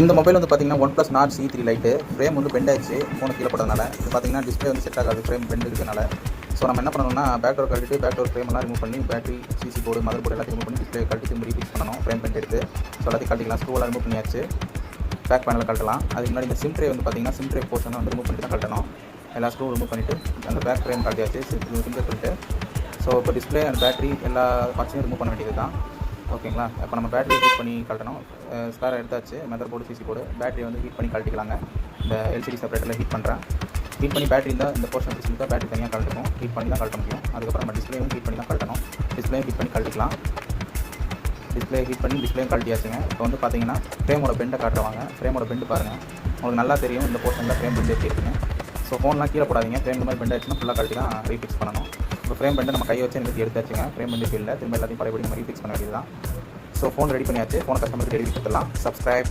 இந்த மொபைல் வந்து பார்த்தீங்கன்னா one plus Nord C three Lite frame வந்து பெண்ட் ஆயிடுச்சு. ஃபோனை கீழே போட்டதுனால. இது பார்த்தீங்கன்னா டிஸ்பிளே வந்து செட் ஆகாது. ஃப்ரேம் பெண்ட் இருக்கிறதுனால. ஸோ நம்ம என்ன பண்ணணும்னா பேக் டோர் கழட்டி பேக் டோர் ஃப்ரேம் எல்லாம் ரிமூவ் பண்ணி battery CC board mother board எல்லாத்தையும் ரிமூவ் பண்ணி டிஸ்பிளே கழட்டி திரும்பி ரீஃபிக்ஸ் பண்ணணும். ஃப்ரேம் பெண்ட் எடுத்து. ஸோ எல்லாத்தையும் கழட்டிக்கலாம். ஸ்க்ரூவெல்லாம் ரிமூவ் பண்ணியாச்சு. பேக் பேனலில் கழட்டலாம். அதுக்கு முன்னாடி இந்த சிம் ட்ரே வந்து பார்த்தீங்கன்னா சிம் ட்ரே போர்ஷன் வந்து ரிமூவ் பண்ணிட்டு தான் கழட்டணும். எல்லா ஸ்க்ரூ ரிமூவ் பண்ணிவிட்டு அந்த பேக் ஃப்ரேம் கழட்டியாச்சு. சிம் ட்ரே சொல்லிட்டு ஸோ இப்போ டிஸ்பிளே அண்ட் பேட்டரி எல்லா பார்ட்ஸையும் ரிமூவ் பண்ண வேண்டியது தான் ஓகேங்களா? இப்போ நம்ம பேட்டரி ஹீட் பண்ணி கழட்டணும். ஸ்பேர் எடுத்தாச்சு. Mother board CC board battery வந்து ஹீட் பண்ணி கழட்டிக்கலாங்க. இந்த எல்சிடி செப்பரேட்டரில் ஹீட் பண்ணுறேன் ஹீட் பண்ணி பேட்டரி இருந்தால் இந்த போர்ஷன் டிஸ்பிளே தான் பேட்டரி தனியாக கழட்டணும். ஹீட் பண்ணி தான் கழட்ட முடியும். அதுக்கப்புறம் நம்ம டிஸ்பிளேயும் ஹீட் பண்ணி தான் கழட்டணும். டிஸ்பிளேயும் ஹீட் பண்ணி கழட்டிக்கலாம். டிஸ்பிளே ஹீட் பண்ணி டிஸ்பிளேயும் கழட்டியாச்சுங்க. இப்போ வந்து பார்த்தீங்கன்னா ஃப்ரேமோட பெண்டை காட்டுவாங்க ஃப்ரேமோட பெண்டு பாருங்கள் உங்களுக்கு நல்லா தெரியும். இந்த போர்ஷனில் ஃப்ரேம் பெண்டு எப்படி இருக்குங்க ஸோ ஃபோன்லாம் கீழே போடாதீங்க. ஃப்ரேம் இந்த மாதிரி பெண்ட் ஆச்சுன்னா ஃபுல்லாக கழட்டி தான் ரீஃபிக்ஸ் பண்ணணும். இப்போ ஃப்ரேம் பண்ணிட்டு நம்ம கை வச்சு எனக்கு எடுத்தாச்சுங்க. ஃப்ரேம் பண்ணி இல்லை திரும்ப எல்லாத்தையும் பழையபடி நம்ம ரீஃபிக்ஸ் பண்ண வேண்டியது தான் ஸோ ஃபோன் ரெடி பண்ணியாச்சு ஃபோனை கஸ்டமருக்கு ரெடி கொடுத்துடலாம். சப்ஸ்கிரைப்